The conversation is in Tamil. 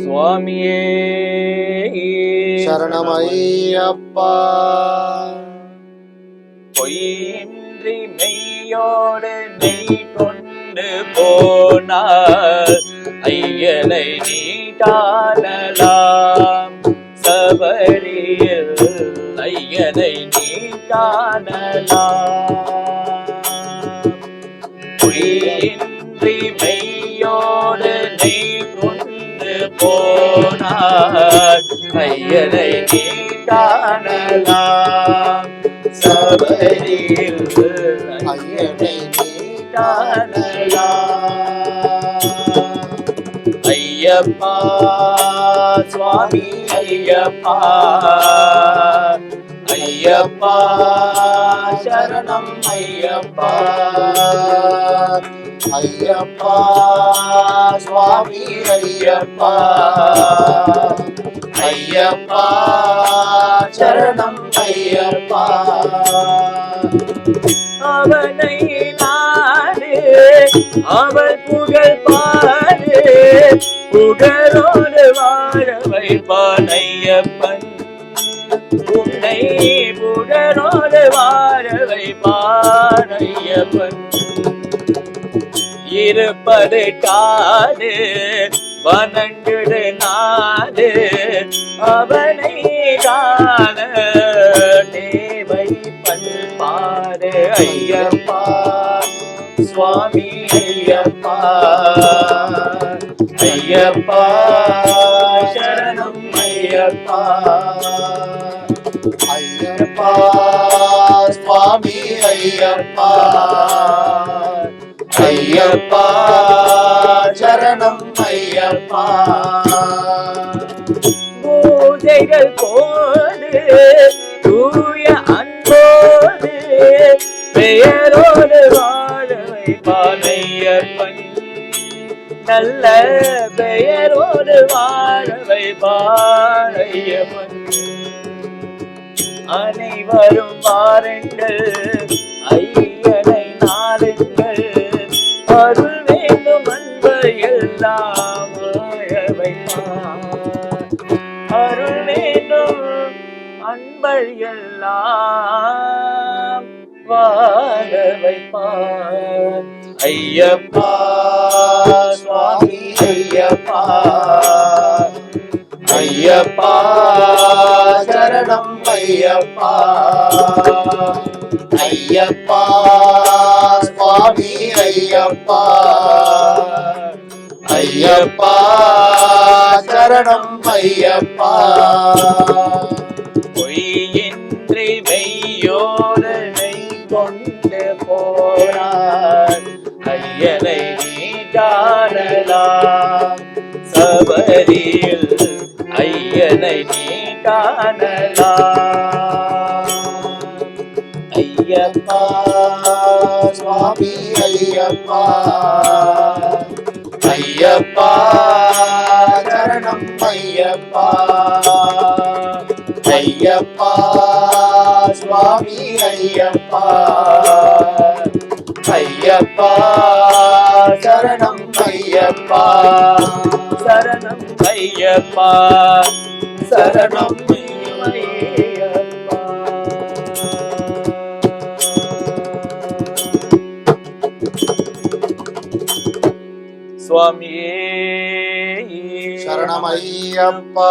சுவாமியே சரணமையப்பா பொய்யின்றி மெய்யோடு நெய் கொண்டு போனார். ஐயனை நீட்டானலாம். சபரியில் ஐயனை பொய்யின்றி போனார் ஐயனை நீட்டானலாம் சபரியில் ஐயனை நீட்டானலாம் ஐயப்பா சுவாமி ஐயப்பா. ஐயப்பா சரணம் ஐயப்பா. ஐயப்பா சுவாமி ஐயப்பா. ஐயப்பா சரணம் ஐயப்பா. அவனை நாடு அவள் புகழ் பாடு புகழோடு வாழ வைப்பான் ஐயப்பன். உன்னை புகழோடு வாழ வைப்பான் ஐயப்பன். இருப்பது காடு வணங்குடு நாடு அவனை காண தேவை பண்பாடு ஐயப்பா சுவாமி ஐயப்பா. ஐயப்பா சரணம் ஐயப்பா. ஐயப்பா சுவாமி ஐயப்பா. ஐயப்பா பூஜைகள் போது தூய அன்போடு பெயரோடு வாழ வைப்பானையப்பன் நல்ல பெயரோடு வாழ வைப்பானையப்பன் அனைவரும் பாருங்கள் ஐயனை நாடுங்கள். அருள் வேண்டும் அன்பு எல்லாம் வாழ வைப்பான் அன்பள் எல்லாம் வாழ வைப்பான் ஐயப்பா சுவாமி ஐயப்பா. ஐயப்பா சரணம் ஐயப்பா. ஐயப்பா சுவாமி ஐயப்பா. ஐயப்பா சரணம் ஐயப்பா. ஐயனை நீ காணலாம் சபரியில் ஐயனை நீ காணலாம் ஐயப்பா சுவாமி ஐயப்பா. ஐயப்பா சரணம் ஐயப்பா. ஐயப்பா சுவாமி ஐயப்பா. ஐயப்பா சரணம் ஐயப்பா. சரணம் ஐயப்பா. சரணம் சுவாமியே. சரணம் ஐயப்பா.